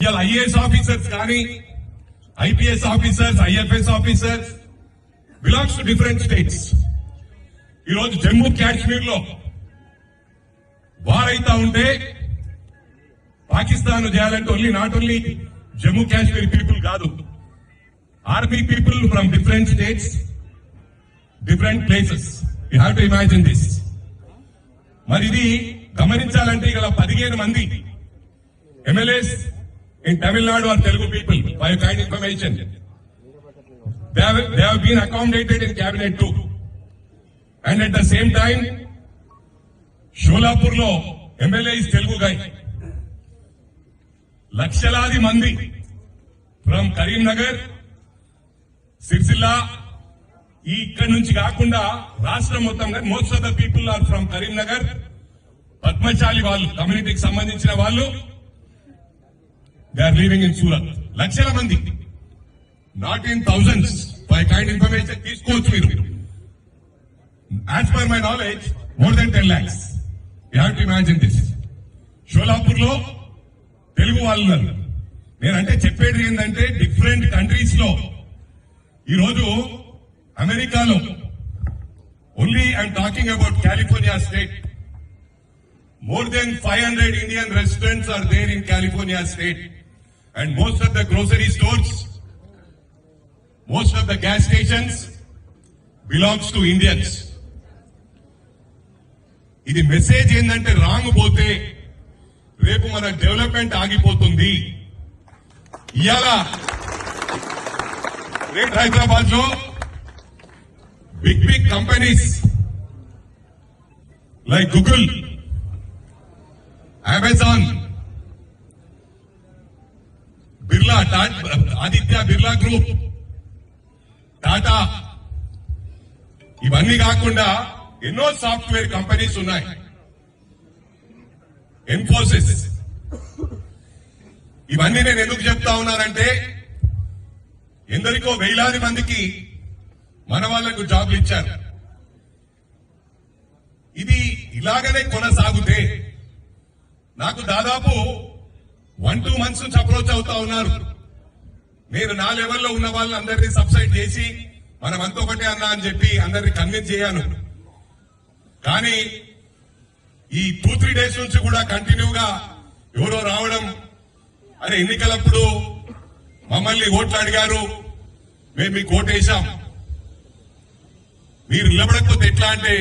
ఇవాళ IAS officers కానీ IPS officers IFS officers belongs to different states. ఈరోజు జమ్మూ కాశ్మీర్లో వారైతా ఉంటే పాకిస్తాన్ చేయాలంటే only not only Jammu Kashmir people కాదు army people from different states different places you have to imagine this మరి ఇది గమనించాలంటే ఇక్కడ పదిహేను మంది MLAs in Tamil Nadu people, Telugu people by kind information they have been accommodated in cabinet too and at the same time షోలాపూర్లో MLA is Telugu గై లక్షలాది మంది from Karimnagar Sircilla ఈ ఇక్కడి నుంచి కాకుండా రాష్ట్రం మొత్తం most of the people are from Karimnagar Padmashali వాళ్ళు కమ్యూనిటీకి సంబంధించిన వాళ్ళు. They are living in Surat లక్షల మంది. Not in thousands by kind information తీసుకోవచ్చు మీరు. As per my knowledge more than ten lakhs you have to imagine this షోలాపూర్లో Telugu వాళ్ళు ఉన్నారు. నేనంటే చెప్పేది ఏంటంటే డిఫరెంట్ కంట్రీస్లో. ఈరోజు అమెరికాలో only I'm talking about California state more than five hundred Indian residents are there in California state and most of the grocery stores most of the gas stations belongs to Indians ఇది message ఏంటంటే wrong పోతే రేపు మన development ఆగిపోతుంది. ఇవాళ great హైదరాబాద్లో big big companies like Google Amazon Birla Tata Aditya Birla group. Tata ఇవన్నీ కాకుండా ఎన్నో సాఫ్ట్వేర్ కంపెనీస్ ఉన్నాయి. ఇన్ఫోసిస్ ఇవన్నీ నేను ఎందుకు చెప్తా ఉన్నానంటే ఎందరికో వేలాది మందికి మన వాళ్ళకు జాబ్లు ఇచ్చారు. ఇది ఇలాగనే కొనసాగితే నాకు దాదాపు వన్ టూ మంత్స్ నుంచి అప్రోచ్ అవుతా ఉన్నారు. నేను నా లెవెల్లో ఉన్న వాళ్ళని అందరినీ సబ్సైడ్ చేసి మనం అంత ఒకటే అన్నా అని చెప్పి అందరినీ కన్విన్స్ చేయాను. కానీ ఈ టూ త్రీ డేస్ నుంచి కూడా కంటిన్యూగా ఎవరో రావడం అరే ఎన్నికలప్పుడు మమ్మల్ని ఓట్లు అడిగారు మేము మీకు ఓటేశాం. మీరు నిలబడకపోతే ఎట్లా అంటే